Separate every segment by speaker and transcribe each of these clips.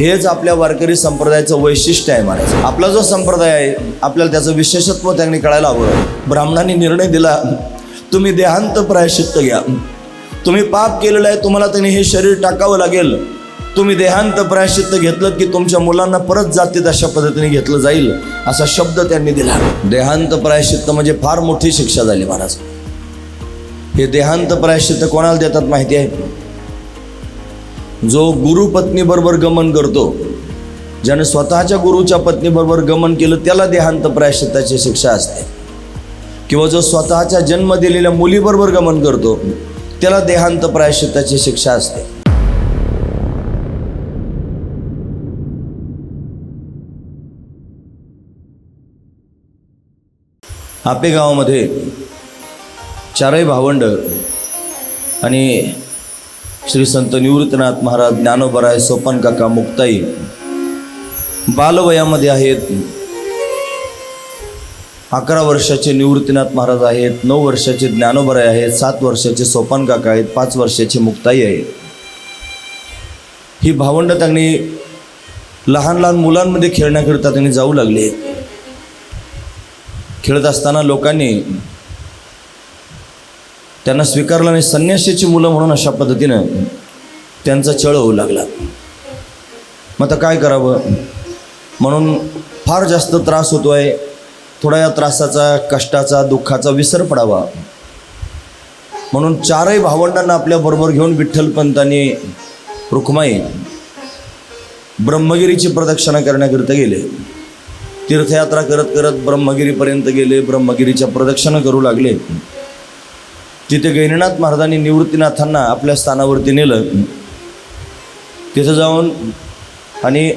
Speaker 1: हेच आपल्या वारकरी संप्रदायाचं वैशिष्ट्य आहे महाराज. आपला जो संप्रदाय आहे आपल्याला त्याचं विशेषत्व त्यांनी कळायला हवं. ब्राह्मणांनी निर्णय दिला तुम्ही देहांत प्रायश्चित्त घ्या. तुम्ही पाप केलेलं आहे तुम्हाला त्यांनी हे शरीर टाकावं लागेल. तुम्ही देहांत प्रायश्चित्त घेतलं की तुमच्या मुलांना परत जातीत अशा पद्धतीने घेतलं जाईल असा शब्द त्यांनी दिला. देहांत प्रायश्चित्त म्हणजे फार मोठी शिक्षा झाली महाराज. हे देहांत प्रायश्चित्त कोणाला देतात माहिती आहे? जो गुरु पत्नीबरोबर गमन करतो ज्याने स्वतःच्या गुरुच्या पत्नीबरोबर गमन केलं त्याला देहांत प्रायश्चित्ताची शिक्षा असते. किंवा जो स्वतःच्या जन्म दिलेल्या मुलीबरोबर गमन करतो त्याला देहांत प्रायश्चित्ताची शिक्षा असते. आपे गावामध्ये चारही भावंड आणि श्री संत निवृत्तीनाथ महाराज ज्ञानोबराय सोपान काका मुक्ताई बालवयामध्ये आहेत. अकरा वर्षाचे निवृत्तीनाथ महाराज आहेत नऊ वर्षाचे ज्ञानोबराय आहेत सात वर्षाचे सोपान काका आहेत पाच वर्षाची मुक्ताई आहे ही भावंड त्यांनी लहान लहान मुलांमध्ये खेळण्याकरिता त्यांनी जाऊ लागले. खेळत असताना लोकांनी त्यांना स्वीकारलं नाही. संन्याशाची मुलं म्हणून अशा पद्धतीनं त्यांचा छळ होऊ लागला. मग आता काय करावं? म्हणून फार जास्त त्रास होतो आहे थोडा या त्रासाचा कष्टाचा दुःखाचा विसर पडावा. म्हणून चारही भावंडांना आपल्याबरोबर घेऊन विठ्ठलपंतांनी रुक्माई ब्रह्मगिरीची प्रदक्षिणा करण्याकरिता गेले. तीर्थयात्रा करत करत ब्रह्मगिरीपर्यंत गेले. ब्रह्मगिरीच्या प्रदक्षिणा करू लागले. तिथे गैरीनाथ महाराजांनी निवृत्तीनाथांना आपल्या स्थानावरती नेलं तिथं जाऊन आणि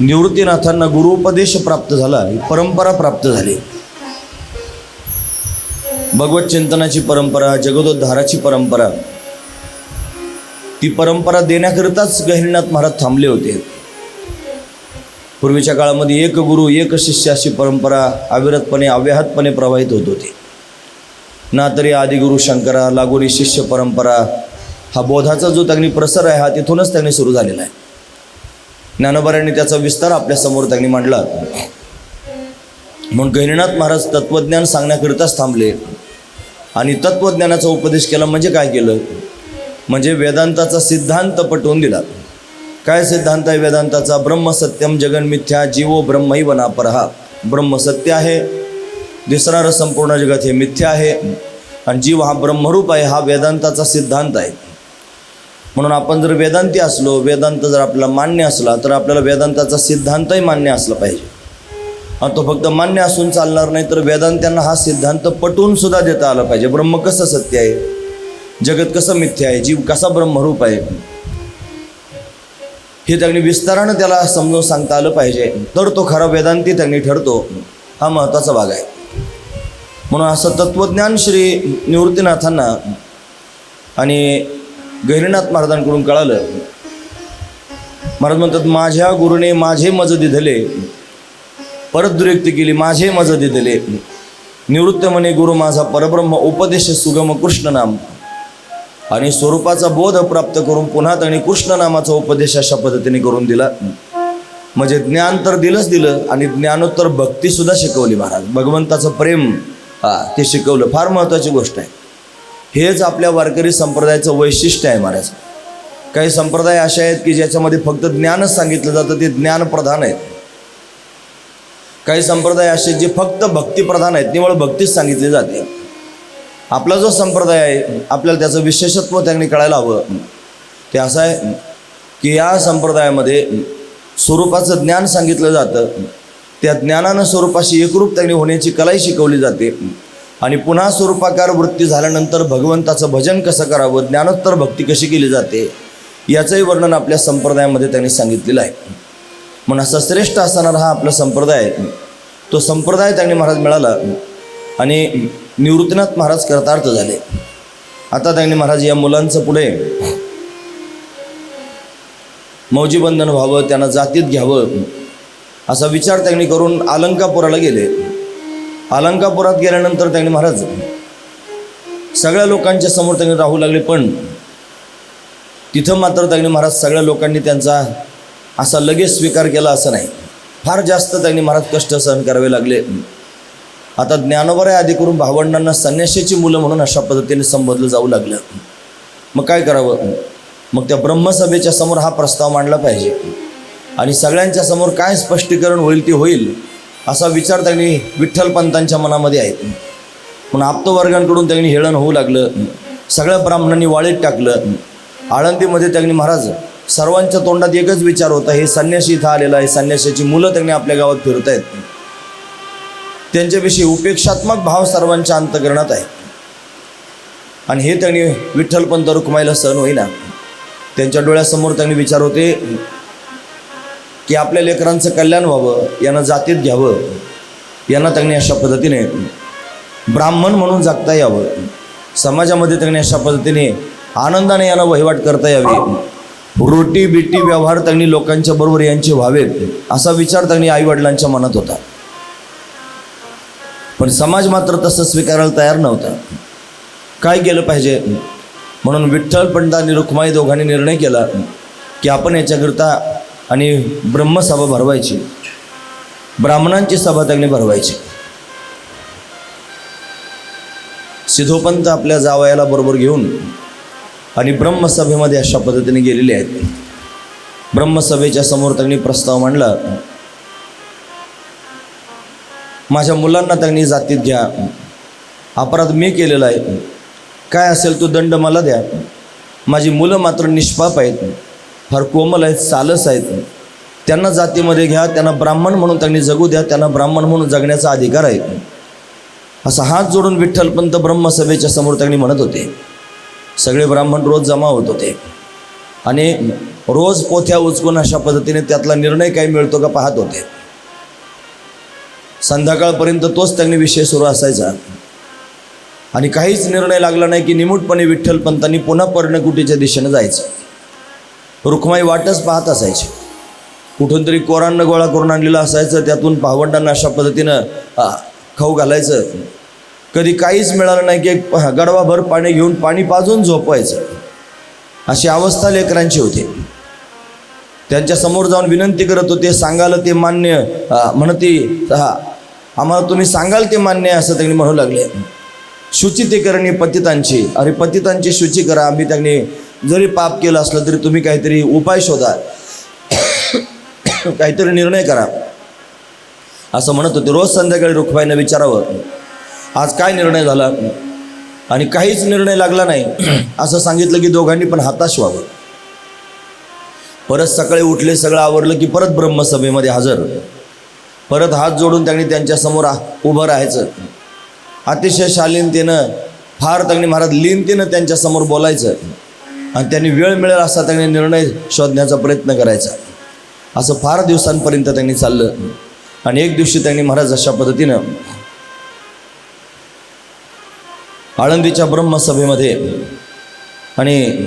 Speaker 1: निवृत्तीनाथांना गुरुपदेश प्राप्त झाला ही परंपरा प्राप्त झाली. भगवत चिंतनाची परंपरा जगदोद्धाराची परंपरा ती परंपरा देण्याकरिताच गहिनीनाथ महाराज थांबले होते. पूर्वीच्या काळामध्ये एक गुरु एक शिष्य अशी परंपरा अविरतपणे अव्याहतपणे प्रवाहित होत होती. ना तरी आदिगुरु शंकरा लागोरी शिष्य परंपरा हा बोधाचा जो त्यांनी प्रसार आहे हा तिथूनच त्यांनी सुरू झालेला आहे. ज्ञानोबऱ्यांनी त्याचा विस्तार आपल्यासमोर त्यांनी मांडला. म्हणून गहिनीनाथ महाराज तत्त्वज्ञान सांगण्याकरिताच थांबले. आणि तत्त्वज्ञानाचा उपदेश केला म्हणजे काय केलं? म्हणजे वेदांताचा सिद्धांत पटवून दिला. काय सिद्धांत आहे वेदांताचा? ब्रह्मसत्यम जगन मिथ्या जीवो ब्रह्मही वनापर हा ब्रह्मसत्य आहे दिसणारं संपूर्ण जगत हे मिथ्य आहे आणि जीव हा ब्रह्मरूप आहे हा वेदांताचा सिद्धांत आहे. म्हणून आपण जर वेदांती असलो वेदांत जर आपल्याला मान्य असला तर आपल्याला वेदांताचा सिद्धांतही मान्य असला पाहिजे. आणि तो फक्त मान्य असून चालणार नाही तर वेदांत्यांना हा सिद्धांत पटवून सुद्धा देता आला पाहिजे. ब्रह्म कसं सत्य आहे? जगत कसं मिथ्य आहे? जीव कसा ब्रह्मरूप आहे? हे त्यांनी विस्तारानं त्याला समजून सांगता आलं पाहिजे. तर तो खरा वेदांती त्यांनी ठरतो. हा महत्त्वाचा भाग आहे. म्हणून असं तत्त्वज्ञान श्री निवृत्तीनाथांना आणि गहिरीनाथ महाराजांकडून कळालं. महाराज म्हणतात माझ्या गुरुने माझे मज दिधले परत दुरुक्ती केली माझे मज दिधले. निवृत्त म्हणे गुरु माझा परब्रह्म उपदेश सुगम कृष्ण नाम. आणि स्वरूपाचा बोध प्राप्त करून पुन्हा त्यांनी कृष्ण नामाचा उपदेश अशा पद्धतीने करून दिला. म्हणजे ज्ञान तर दिलंच दिलं आणि ज्ञानोत्तर भक्तीसुद्धा शिकवली महाराज. भगवंताचं प्रेम हा ते शिकवलं. फार महत्त्वाची गोष्ट आहे. हेच आपल्या वारकरी संप्रदायाचं वैशिष्ट्य आहे महाराज. काही संप्रदाय असे आहेत की ज्याच्यामध्ये फक्त ज्ञानच सांगितलं जातं ते ज्ञानप्रधान आहेत. काही संप्रदाय असे जे फक्त भक्तिप्रधान आहेत निवळ भक्तीच सांगितली जाते. आपला जो संप्रदाय आहे आपल्याला त्याचं विशेषत्व त्यांनी कळायला हवं. ते असं आहे की या संप्रदायामध्ये स्वरूपाचं ज्ञान सांगितलं जातं. त्या ज्ञानानं स्वरूपाशी एकरूप त्यांनी होण्याची कलाही शिकवली जाते. आणि पुन्हा स्वरूपाकार वृत्ती झाल्यानंतर भगवंताचं भजन कसं करावं ज्ञानोत्तर भक्ती कशी केली जाते याचंही वर्णन आपल्या संप्रदायामध्ये त्यांनी सांगितलेलं आहे. म्हणून असा श्रेष्ठ असणारा हा आपला संप्रदाय आहे. तो संप्रदाय त्यांनी महाराज मिळाला आणि निवृत्तीनाथ महाराज कर्तार्थ झाले. आता त्यांनी महाराज या मुलांचं पुढे मौजीबंधन व्हावं त्यांना जातीत घ्यावं असा विचार त्यांनी करून अलंकापुराला गेले. अलंकापुरात गेल्यानंतर त्यांनी महाराज सगळ्या लोकांच्या समोर त्यांनी राहू लागले पण तिथं मात्र त्यांनी महाराज सगळ्या लोकांनी त्यांचा असा लगेच स्वीकार केला असं नाही. फार जास्त त्यांनी महाराज कष्ट सहन करावे लागले. आता ज्ञानोबराय आधी करून भावंडांना संन्याशाची मुलं म्हणून अशा पद्धतीने संबोधलं जाऊ लागलं. मग काय करावं? मग त्या ब्रह्मसभेच्या समोर हा प्रस्ताव मांडला पाहिजे. आणि सगळ्यांच्या समोर काय स्पष्टीकरण होईल ते होईल असा विचार त्यांनी विठ्ठलपंतांच्या मनामध्ये आहे. पण आप्तवर्गांकडून त्यांनी हेळण होऊ लागलं सगळ्या ब्राह्मणांनी वाळीत टाकलं. आळंदीमध्ये त्यांनी महाराज सर्वांच्या तोंडात एकच विचार होता हे संन्याशी इथं आलेला आहे संन्याशाची मुलं त्यांनी आपल्या गावात फिरत आहेत. त्यांच्याविषयी उपेक्षात्मक भाव सर्वांच्या अंतकरणात आहे. आणि हे त्यांनी विठ्ठलपंत रुक्माईला सहन होईना. त्यांच्या डोळ्यासमोर त्यांनी विचार होते की आपल्या लेकरांचं कल्याण व्हावं यांना जातीत घ्यावं यांना त्यांनी अशा पद्धतीने ब्राह्मण म्हणून जगता यावं. समाजामध्ये त्यांनी अशा पद्धतीने आनंदाने यांना वहिवाट करता यावी. रोटी बिटी व्यवहार त्यांनी लोकांच्या बरोबर यांचे व्हावेत असा विचार त्यांनी आईवडिलांच्या मनात होता. पण समाज मात्र तसं स्वीकारायला तयार नव्हता. काय केलं पाहिजे? म्हणून विठ्ठल पंडा आणि रुक्माई दोघांनी निर्णय केला की आपण याच्याकरता आणि ब्रह्मसभा भरवायची. ब्राह्मणांची सभा त्यांनी भरवायची. सिद्धोपंत आपल्या जावयाला बरोबर घेऊन आणि ब्रह्मसभेमध्ये अशा पद्धतीने गेलेले आहेत. ब्रह्मसभेच्या समोर त्यांनी प्रस्ताव मांडला. माझ्या मुलांना त्यांनी जातीत घ्या. अपराध मी केलेला आहे. काय असेल तो दंड मला द्या. माझी मुलं मात्र निष्पाप आहेत. फार कोमल आहेत सालस आहेत. त्यांना जातीमध्ये घ्या त्यांना ब्राह्मण म्हणून त्यांनी जगू द्या त्यांना ब्राह्मण म्हणून जगण्याचा अधिकार आहे. असा हात जोडून विठ्ठलपंत ब्रह्मसभेच्या समोर त्यांनी म्हणत होते. सगळे ब्राह्मण रोज जमा होत होते. आणि रोज पोथ्या उचकून अशा पद्धतीने त्यातला निर्णय काय मिळतो का पाहत होते. संध्याकाळपर्यंत तोच त्यांनी विषय सुरू असायचा. आणि काहीच निर्णय लागला नाही की निमूटपणे विठ्ठलपंतांनी पुन्हा पर्णकुटीच्या दिशेनं जायचं. रुक्माई वाटच पाहत असायची. कुठून तरी कोरांना गोळा करून आणलेलं असायचं त्यातून भावंडांना अशा पद्धतीनं खाऊ घालायचं. कधी काहीच मिळालं नाही की एक गडवाभर पाणी घेऊन पाणी पाजून झोपवायचं. अशी अवस्था लेकरांची होती. त्यांच्यासमोर जाऊन विनंती करत होते सांगाल ते मान्य म्हणते म्हणती आम्हाला तुम्ही सांगाल ते मान्य आहे असं त्यांनी म्हणू लागले. शुचिती ते करणे पतितांची अरे पतितांची शुची करा आम्ही त्यांनी जरी पाप केलं असलं तरी तुम्ही काहीतरी उपाय शोधा. काहीतरी निर्णय करा. असं म्हणत होते. रोज संध्याकाळी रुखबाईनं विचारावं. आज काय निर्णय झाला? आणि काहीच निर्णय लागला नाही. असं सांगितलं की दोघांनी पण हाताश व्हावं. परत सकाळी उठले सगळं आवरलं की परत ब्रह्मसभेमध्ये हजर. परत हात जोडून त्यांनी त्यांच्यासमोर आ- उभं राहायचं. अतिशय शालीनतेनं फार त्यांनी महाराज लीनतेनं त्यांच्यासमोर बोलायचं. आणि त्यांनी वेळ मिळेल असा त्यांनी निर्णय शोधण्याचा प्रयत्न करायचा. असं फार दिवसांपर्यंत त्यांनी चाललं. आणि एक दिवशी त्यांनी महाराज अशा पद्धतीनं आळंदीच्या ब्रह्मसभेमध्ये आणि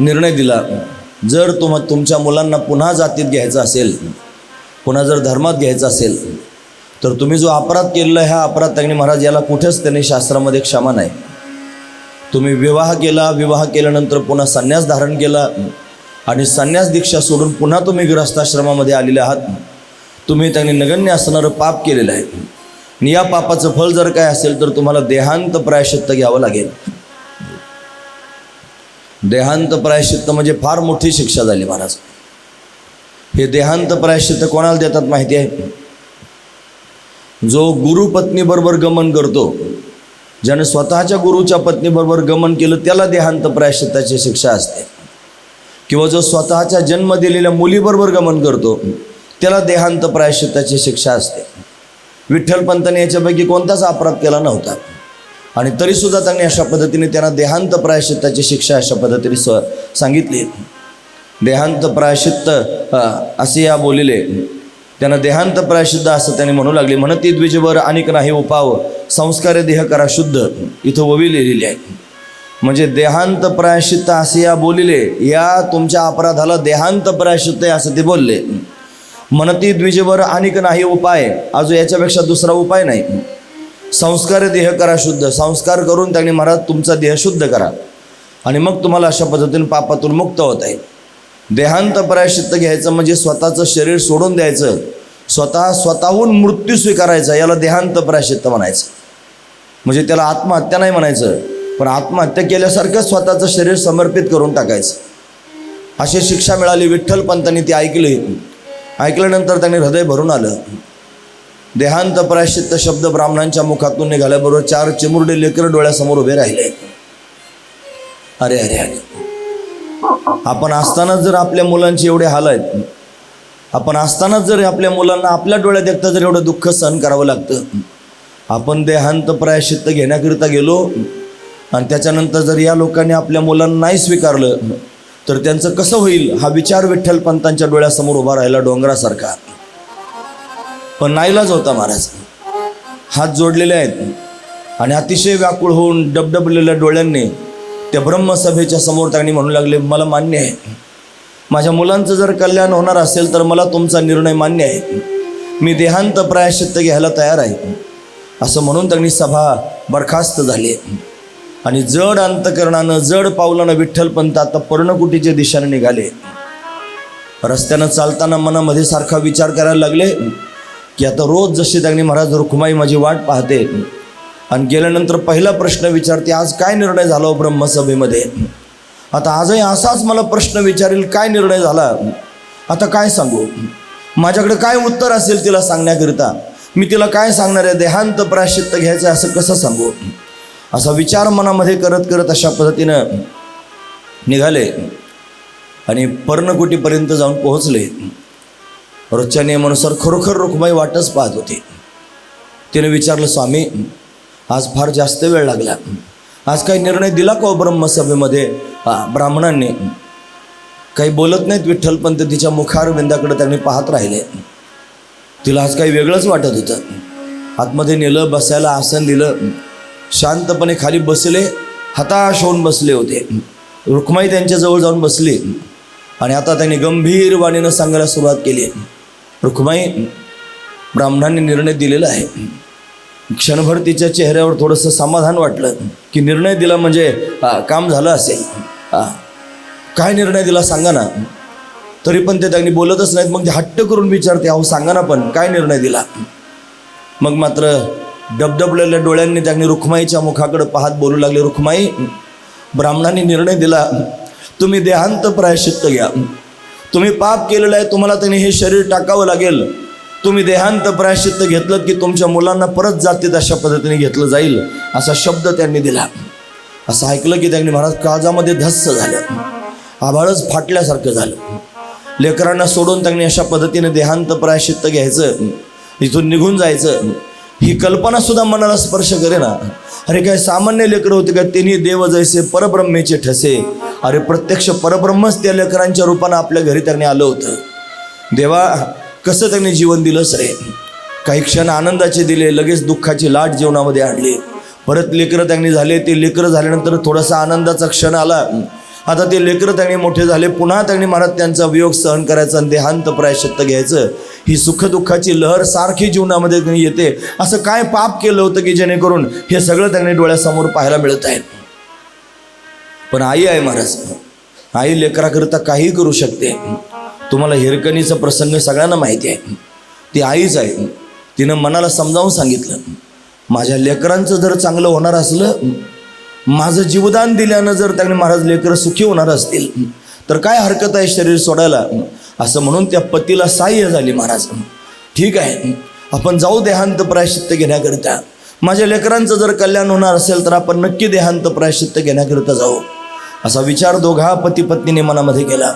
Speaker 1: निर्णय दिला जर तुम तुमच्या मुलांना पुन्हा जातीत घ्यायचं असेल पुन्हा जर धर्मात घ्यायचं असेल तर तुम्ही जो अपराध केलेला ह्या अपराध त्यांनी महाराज याला कुठेच त्यांनी शास्त्रामध्ये क्षमा नाही. तुम्ही विवाह केला विवाह केल्यानंतर पुन्हा संन्यास धारण केला आणि संन्यास दीक्षा सोडून पुन्हा तुम्ही गृहस्थाश्रमामध्ये आलेले आहात. तुम्ही त्यांनी नगण्य असणारं पाप केलेलं आहे. आणि या पापाचं फळ जर काय असेल तर तुम्हाला देहांत प्रायश्चित्त घ्यावं लागेल. देहांत प्रायश्चित्त म्हणजे फार मोठी शिक्षा झाली महाराज. हे देहांत प्रायश्चित्त कोणाला देतात माहिती आहे? जो गुरुपत्नीबरोबर गमन करतो ज्याने स्वतःच्या गुरुच्या पत्नीबरोबर गमन केलं त्याला देहांत प्रायश्चित्ताची शिक्षा असते. किंवा जो स्वतःच्या जन्म दिलेल्या मुलीबरोबर गमन करतो त्याला देहांत प्रायश्चित्ताची शिक्षा असते. विठ्ठलपंतांनी याच्यापैकी कोणताच अपराध केला नव्हता. आणि तरीसुद्धा त्यांनी अशा पद्धतीने त्यांना देहांत प्रायश्चित्ताची शिक्षा अशा पद्धतीने स सांगितली. देहांत प्रायश्चित्त असे या बोलिले. त्यांना देहांत प्रायश्चित्त असं त्यांनी म्हणू लागले. म्हणती द्विजवर अनेक नाही उपाव संस्कारे देह करा शुद्ध. इथं ओवी लिहिलेली आहे. म्हणजे देहांत प्रायश्चित्त असे या बोलिले या तुमच्या अपराधाला देहांत प्रायश्चित्त आहे असं ते बोलले. मनती द्विजेवर अनेक नाही उपाय अजून याच्यापेक्षा दुसरा उपाय नाही. संस्कार देह करा शुद्ध. संस्कार करून त्यांनी महाराज तुमचा देह शुद्ध करा. आणि मग तुम्हाला अशा पद्धतीने पापातून मुक्त होत आहे. देहांत प्रायश्चित्त घ्यायचं म्हणजे स्वतःचं शरीर सोडून द्यायचं. स्वतः स्वतःहून मृत्यू स्वीकारायचा याला देहांत प्राशित्त म्हणायचं. म्हणजे त्याला आत्महत्या नाही म्हणायचं पण आत्महत्या केल्यासारखं स्वतःचं शरीर समर्पित करून टाकायचं. अशी शिक्षा मिळाली विठ्ठल पंतांनी ती ऐकली. ऐकल्यानंतर त्यांनी हृदय भरून आलं. देहांत प्रायश्चित्त शब्द ब्राह्मणांच्या मुखातून निघाल्याबरोबर चार चिमुरडे लेकर डोळ्यासमोर उभे राहिले. अरे अरे अरे. आपण असतानाच जर आपल्या मुलांचे एवढे हाल आहेत आपण असतानाच जर आपल्या मुलांना आपल्या डोळ्यात देखता जर एवढं दुःख सहन करावं लागतं आपण देहांत प्रायश्चित्त घेण्याकरिता गेलो आणि त्याच्यानंतर जर या लोकांनी आपल्या मुलांना नाही स्वीकारलं तर त्यांचं कसं होईल हा विचार विठ्ठल पंतांच्या डोळ्यासमोर उभा राहिला डोंगरासारखा. पण नाईलाज होता महाराज. हात जोडलेले आहेत आणि अतिशय व्याकुळ होऊन डबडबलेल्या डोळ्यांनी त्या ब्रह्मसभेच्या समोर त्यांनी म्हणू लागले मला मान्य आहे माझ्या मुलांचं जर कल्याण होणार असेल तर मला तुमचा निर्णय मान्य आहे. मी देहांत प्रायश्चित्त घ्यायला तयार आहे. असं म्हणून त्यांनी सभा बरखास्त झाली. आणि जड अंतकरणानं जड पावलानं विठ्ठलपंत आता पर्णकुटीच्या दिशेने निघाले. रस्त्यानं चालताना मनामध्ये सारखा विचार करायला लागले की आता रोज जशी त्यांनी महाराज रुखमाई माझी वाट पाहते. आणि गेल्यानंतर पहिला प्रश्न विचारते आज काय निर्णय झाला हो ब्रह्मसभेमध्ये? आता आजही असाच मला प्रश्न विचारेल काय निर्णय झाला? आता काय सांगू? माझ्याकडे काय उत्तर असेल तिला सांगण्याकरिता? मी तिला काय सांगणार आहे? देहांत प्राश्चित्त घ्यायचं आहे असं कसं सांगू? असा विचार मनामध्ये करत करत अशा पद्धतीनं निघाले आणि पर्णकुटीपर्यंत जाऊन पोहोचले. रोजच्या नियमानुसार खरोखर रुखमाई वाटच पाहत होती. तिने विचारलं स्वामी आज फार जास्त वेळ लागला. आज काही निर्णय दिला का हो ब्रह्मसभेमध्ये? ब्राह्मणांनी काही बोलत नाहीत विठ्ठलपंत तिच्या मुखारविंदाकडे त्यांनी पाहत राहिले. तिला आज काही वेगळंच वाटत होतं. आतमध्ये नेलं बसायला आसन दिलं. शांतपणे खाली बसले हताश होऊन बसले होते. रुक्माई त्यांच्याजवळ जाऊन बसली आणि आता त्यांनी गंभीर वाणीनं सांगायला सुरुवात केली. रुक्माई ब्राह्मणांनी निर्णय दिलेला आहे. क्षणभर तिच्या चेहऱ्यावर थोडंसं समाधान वाटलं की निर्णय दिला म्हणजे काम झालं असेल. काय निर्णय दिला सांगा ना. तरी पण ते त्यांनी बोलतच नाहीत. मग ते हट्ट करून विचारते अहो सांगा ना पण काय निर्णय दिला? मग मात्र डबडबलेल्या डोळ्यांनी त्यांनी रुखमाईच्या मुखाकडे पाहत बोलू लागले रुखमाई ब्राह्मणांनी निर्णय दिला. तुम्ही देहांत प्रायश्चित्त घ्या. तुम्ही पाप केलेलं आहे तुम्हाला त्यांनी हे शरीर टाकावं लागेल. तुम्ही देहांत प्रायश्चित्त घेतलं की तुमच्या मुलांना परत जातीत अशा पद्धतीने घेतलं जाईल. असा शब्द त्यांनी दिला. असं ऐकलं की त्यांनी महाराज काळजामध्ये धस्स झालं. आभाळच फाटल्यासारखं झालं. लेकरांना सोडून त्यांनी अशा पद्धतीने देहांत प्रायश्चित्त घ्यायचं इथून निघून जायचं ही कल्पना सुद्धा मनाला स्पर्श करे ना अरे काय सामान्य लेकरं होते का? त्यांनी देव जैसे परब्रह्मेचे ठसे. अरे प्रत्यक्ष परब्रह्मच त्या लेकरांच्या रूपानं आपल्या घरी त्यांनी आलं होतं. देवा कसं त्यांनी जीवन दिलंच रे? काही क्षण आनंदाचे दिले लगेच दुःखाची लाट जीवनामध्ये आणली. परत लेकरं त्यांनी झाले ते लेकरं झाल्यानंतर थोडासा आनंदाचा क्षण आला. आता ते लेकरं त्यांनी मोठे झाले पुन्हा त्यांनी महाराज त्यांचा वियोग सहन करायचा आणि देहांत प्रायश्चित्त घ्यायचं. ही सुखदुःखाची लहर सारखी जीवनामध्ये त्यांनी येते. असं काय पाप केलं होतं की जेणेकरून हे सगळं त्यांनी डोळ्यासमोर पाहायला मिळत आहे? पण आई आहे महाराज. आई लेकराकरिता काही करू शकते. तुम्हाला हिरकणीचा प्रसंग सगळ्यांना माहिती आहे. ती आईच आहे. तिनं मनाला समजावून सांगितलं. माझ्या लेकरांचं जर चांगलं होणार असलं माझं जीवदान दिल्यानं जर त्याने महाराज लेकरं सुखी होणार असतील तर काय हरकत आहे शरीर सोडायला? असं म्हणून त्या पतीला साह्य झाली महाराज. ठीक आहे आपण जाऊ देहांत प्रायश्चित्त घेण्याकरिता. माझ्या लेकरांचं जर कल्याण होणार असेल तर आपण नक्की देहांत प्रायश्चित्त घेण्याकरिता जाऊ. असा विचार दोघा पती पत्नीने मनामध्ये केला.